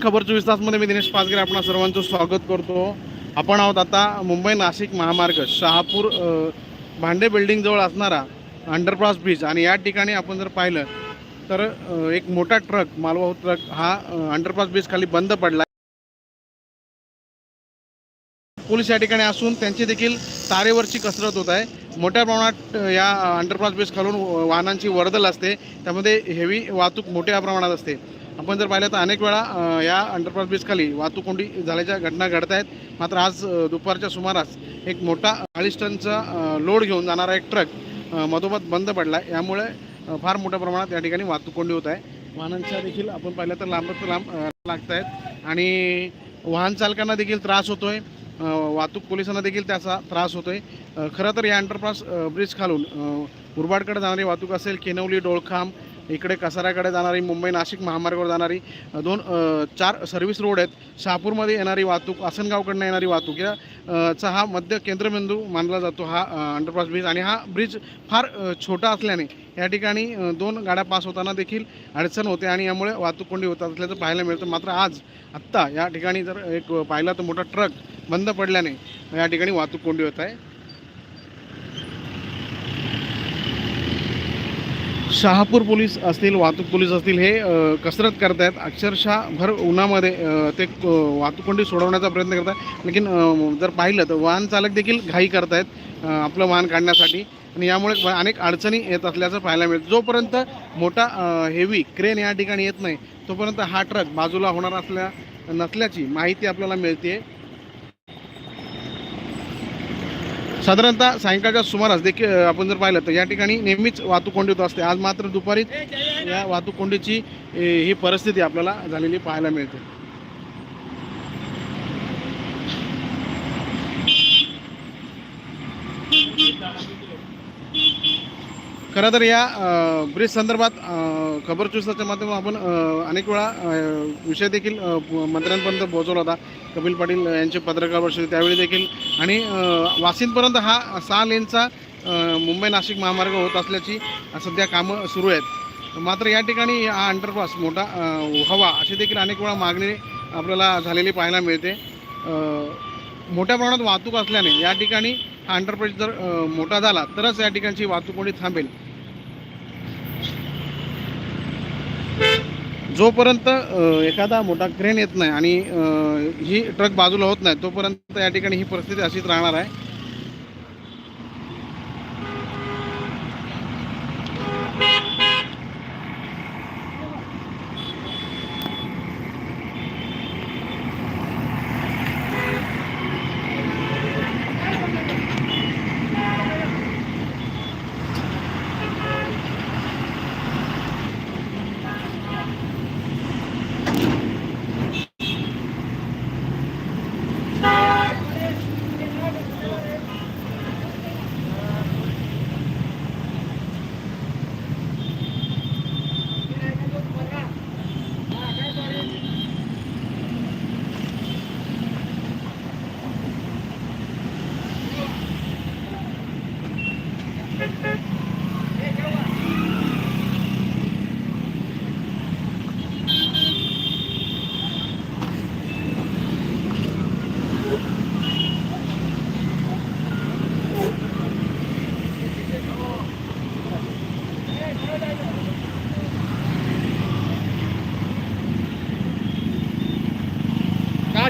खबर चोवीस तासमध्ये मी दिनेश पाचगरे आपण सर्वांचं स्वागत करतो. आपण आहोत आता मुंबई नाशिक महामार्ग शहापूर भांडे बिल्डिंगजवळ असणारा अंडरपास ब्रिज आणि या ठिकाणी आपण जर पाहिलं तर एक मोठा ट्रक मालवाहू ट्रक हा अंडरपास ब्रिज खाली बंद पडला पोलीस या ठिकाणी असून त्यांची देखील तारेवरची कसरत होत आहे. मोठ्या प्रमाणात या अंडरपास ब्रिज खालून वाहनांची वर्दल असते. त्यामध्ये हेवी वाहतूक मोठ्या प्रमाणात असते. आपण जर पाहिलं तर अनेक वेळा या अंडरपास ब्रिजखाली वाहतूक कोंडी झाल्याच्या घटना घडत आहेत. मात्र आज दुपारच्या सुमारास एक मोठा चाळीस टनचा लोड घेऊन जाणारा एक ट्रक मधोमध बंद पडला यामुळे फार मोठ्या प्रमाणात या ठिकाणी वाहतूक कोंडी होत आहे. वाहनांच्या देखील आपण पाहिलं तर लांबच लांब लागत आहेत आणि वाहन चालकांना देखील त्रास होतो आहे वाहतूक पोलिसांना देखील त्याचा त्रास होतो आहे खरं तर या अंडरपास ब्रिज खालून मुरबाडकडे जाणारी वाहतूक असेल केनवली डोळखांब इकडे कसाऱ्याकडे जाणारी मुंबई नाशिक महामार्गावर जाणारी दोन चार सर्व्हिस रोड आहेत. शहापूरमध्ये येणारी वाहतूक आसनगावकडनं येणारी वाहतूक. या चा हा मध्य केंद्रबिंदू मानला जातो हा अंडरपास ब्रिज आणि हा ब्रिज फार छोटा असल्याने या ठिकाणी दोन गाड्या पास होताना देखील अडचण होते आणि यामुळे वाहतूक कोंडी होत असल्याचं पाहायला मिळतं. मात्र आज आत्ता या ठिकाणी जर एक पाहिला तर मोठा ट्रक बंद पडल्याने या ठिकाणी वाहतूक कोंडी होत आहे. शहापूर पोलीस असतील वाहतूक पोलीस असतील हे कसरत करत आहेत अक्षरशः भर उन्हामध्ये ते वाहतूक कोंडी सोडवण्याचा प्रयत्न करत आहेत लेकिन जर पाहिलं तर वाहन चालक देखील घाई करत आहेत आपलं वाहन काढण्यासाठी. आणि यामुळे अनेक अडचणी येत असल्याचं पाहायला मिळतं. जोपर्यंत मोठा हेवी क्रेन या ठिकाणी येत नाही तोपर्यंत हा ट्रक बाजूला होणार असल्या नसल्याची माहिती आपल्याला मिळते साधारणतः सायंकाळच्या सुमारास देखील आपण जर पाहिलं तर या ठिकाणी नेहमीच वाहतूक कोंडी होत असते. आज मात्र दुपारी या वाहतूक कोंडीची ही परिस्थिती आपल्याला झालेली पाहायला मिळते. खरं तर या ब्रिज संदर्भात खबर चुसाच्या माध्यमातून आपण अनेक वेळा विषय देखील मंत्र्यांपर्यंत पोहोचवला होता. कपिल पाटील यांचे पत्रकार परिषद त्यावेळी देखील. आणि अ, वाशिंदपर्यंत हा सहा लेनचा मुंबई नाशिक महामार्ग होत असल्याची सध्या कामं सुरू आहेत. मात्र या ठिकाणी हा अंडरपास मोठा हवा अशी देखील अनेक वेळा मागणी आपल्याला झालेली पाहायला मिळते. मोठ्या प्रमाणात वाहतूक असल्याने या ठिकाणी हा अंडरपास जर मोठा झाला तरच या ठिकाणची वाहतूक कोणी थांबेल. जोपर्यंत एखादा मोठा क्रेन येत नाही आणि ही ट्रक बाजूला होत नाही तोपर्यंत या ठिकाणी ही परिस्थिती अशीच राहणार आहे.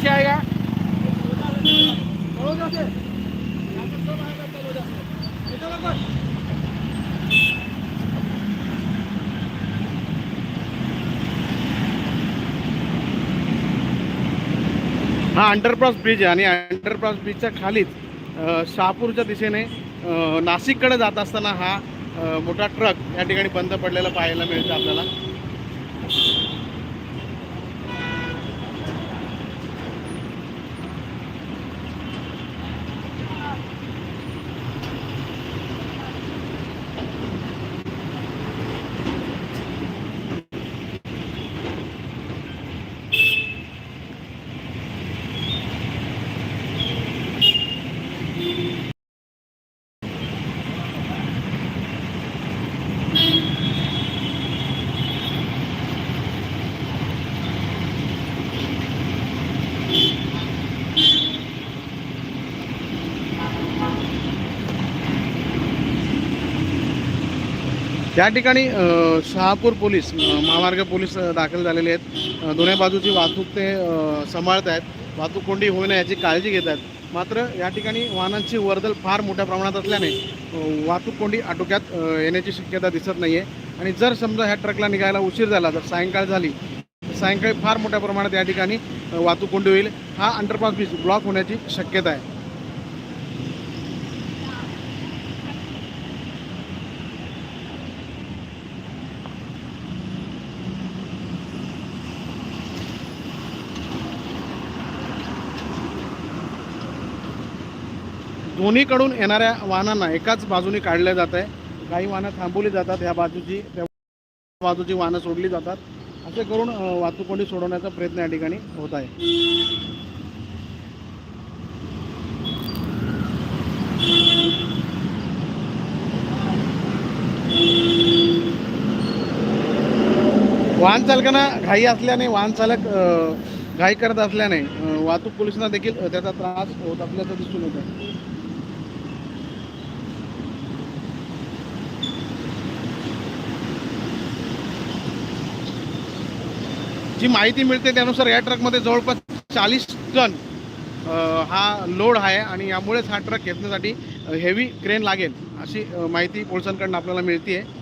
से आएगा हा अंडरपास ब्रिज आहे आणि अंडरपास ब्रिजच्या खालीच शहापूरच्या दिशेने नाशिककडे जात असताना हा मोठा ट्रक या ठिकाणी बंद पडलेला पाहायला मिळतं आपल्याला. या ठिकाणी शहापूर पोलीस महामार्ग पोलीस दाखल झालेले आहेत. दोन्ही बाजूची वाहतूक ते सांभाळत आहेत. वाहतूक कोंडी होऊ नये याची काळजी घेत आहेत. मात्र या ठिकाणी वाहनांची वर्दल फार मोठ्या प्रमाणात असल्याने वाहतूक कोंडी आटोक्यात येण्याची शक्यता दिसत नाही आहे आणि जर समजा ह्या ट्रकला निघायला उशीर झाला जर सायंकाळ झाली सायंकाळी फार मोठ्या प्रमाणात या ठिकाणी वाहतूक कोंडी होईल. हा अंडरपास ब्रिज ब्लॉक होण्याची शक्यता आहे. दोन्हीकडून येणाऱ्या वाहनांना एकाच बाजूने काढलं जात आहे. काही वाहनं थांबवली जातात ह्या बाजूची त्या बाजूची वाहनं सोडली जातात. असे करून वाहतूक कोणी सोडवण्याचा प्रयत्न या ठिकाणी होत आहे. वाहन चालकांना घाई असल्याने वाहन चालक घाई करत असल्याने वाहतूक पोलिसांना देखील त्याचा त्रास होत असल्याचं दिसून येतं जी माहिती मिळते त्यानुसार या ट्रकमध्ये जवळपास चाळीस टन हा लोड आहे आणि यामुळेच हा ट्रक घेतण्यासाठी हेवी क्रेन लागेल अशी माहिती पोलिसांकडून आपल्याला मिळते आहे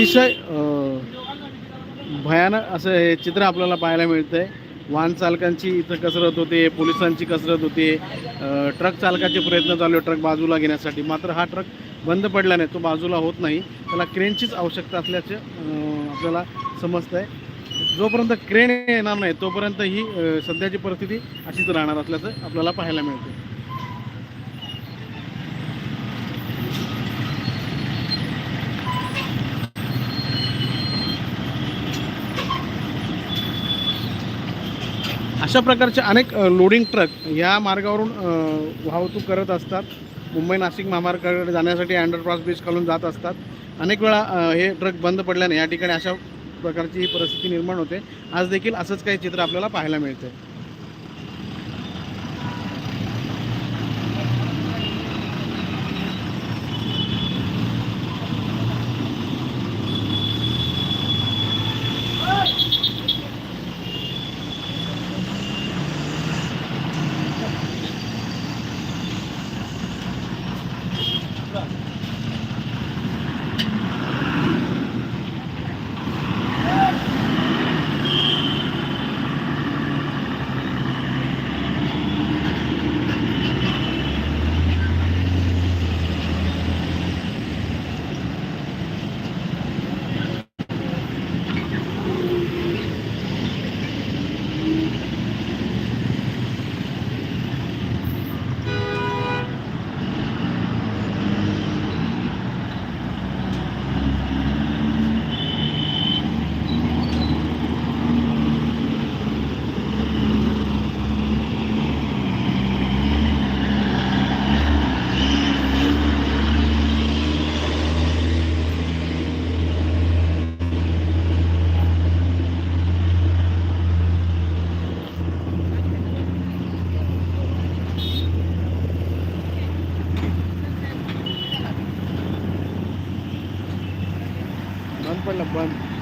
अतिशय भयानक असं हे चित्र आपल्याला पाहायला मिळतं आहे वाहन चालकांची इथं कसरत होते पोलिसांची कसरत होते ट्रक चालकाचे प्रयत्न चालू आहे ट्रक बाजूला घेण्यासाठी. मात्र हा ट्रक बंद पडल्याने तो बाजूला होत नाही. त्याला क्रेनचीच आवश्यकता असल्याचे आपल्याला समजतं आहे जोपर्यंत क्रेन येणार नाही तोपर्यंत ही सध्याची परिस्थिती अशीच राहणार असल्याचं आपल्याला पाहायला मिळते अशा प्रकारचे अनेक लोडिंग ट्रक या मार्गावरून वाहतूक करत असतात. मुंबई नाशिक महामार्गाकडे जाण्यासाठी अंडरपास ब्रिज खालून जात असतात. अनेक वेळा हे ट्रक बंद पडल्याने या ठिकाणी अशा प्रकारची परिस्थिती निर्माण होते. आज देखील असंच काही चित्र आपल्याला पाहायला मिळते बंद पडलं बंद